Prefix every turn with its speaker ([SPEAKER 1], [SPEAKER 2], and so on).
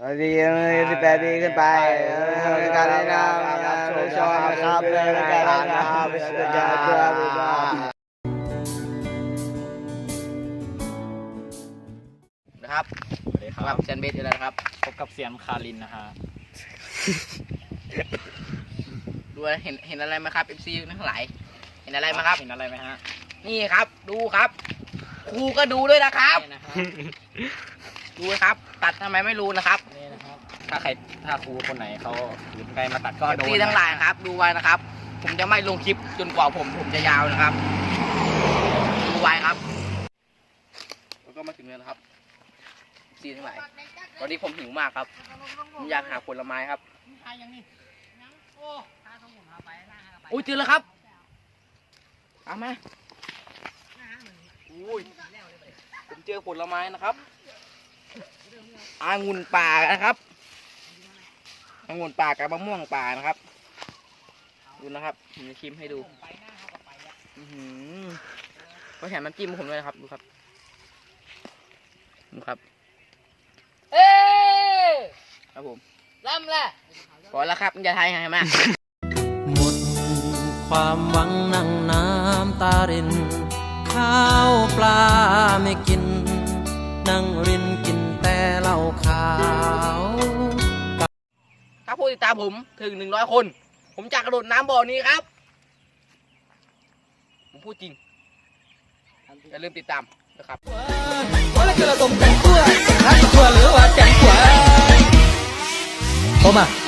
[SPEAKER 1] ดีสิบแปดปีขึ้นไปการแนะนำการชมนะครับการแนะนำเป็นสุดยอดครับ
[SPEAKER 2] นะครับ
[SPEAKER 3] สวัสดีค
[SPEAKER 2] ครั
[SPEAKER 3] รั
[SPEAKER 2] บบเซนเบสอยู่แล้วนะครับ
[SPEAKER 3] พบกับเซียนคารินนะฮะ
[SPEAKER 2] ดูเห็นเห็นอะไรไหมครับ FC ทั้งหลายเห็นอะไรไหมครับ
[SPEAKER 3] เห็นอะไรไหมฮะ
[SPEAKER 2] นี่ครับ ดูครับ ครูก็ดูด้วยนะครับ
[SPEAKER 3] นี่นะฮะ
[SPEAKER 2] ดูนะครับ ตัดทำไมไม่รู้นะครับ
[SPEAKER 3] นี่นะครับ ถ้าใครถ้าครูคนไหนเขาถือไกลมาตัดก็โดน
[SPEAKER 2] ซีทั้งหลายครับ ดูไว้นะครับ ผมจะไม่ลงคลิปจนกว่าผมผมจะยาวนะครับ ดูไว้ครับ แล้วก็มาถึงแล้วนะครับซีทั้งหลายตอนนี้ผมหิวมากครับ ผมอยากหาผลไม้ครับอุ้ยเจอแล้วครับเอามาอุ้ยผมเจอผลไม้นะครับ อางุ่นป่านะครับองุ่นป่ากับมะม่วงป่านะครับ ดูนะครับผมจะชิมให้ดูอือหือก็แถมน้ำจิ้มผมด้วยนะครับ ดูครับ ดูครับ
[SPEAKER 4] เอ้ย
[SPEAKER 2] ครับผม
[SPEAKER 4] ลำละ
[SPEAKER 2] พอแล้วครับอย่าทายให้มาก
[SPEAKER 5] หมดความหวังนั่งน้ำตาริน ข้าวปลาไม่กิน นั่งรินกิน
[SPEAKER 2] ผู้ติดตามผมถึงหนึ่งร้อยคน ผมจะกระโดดน้ำบ่อนี้ครับ ผมพูดจริง อย่าลืมติดตามนะครับ
[SPEAKER 5] ผมอะ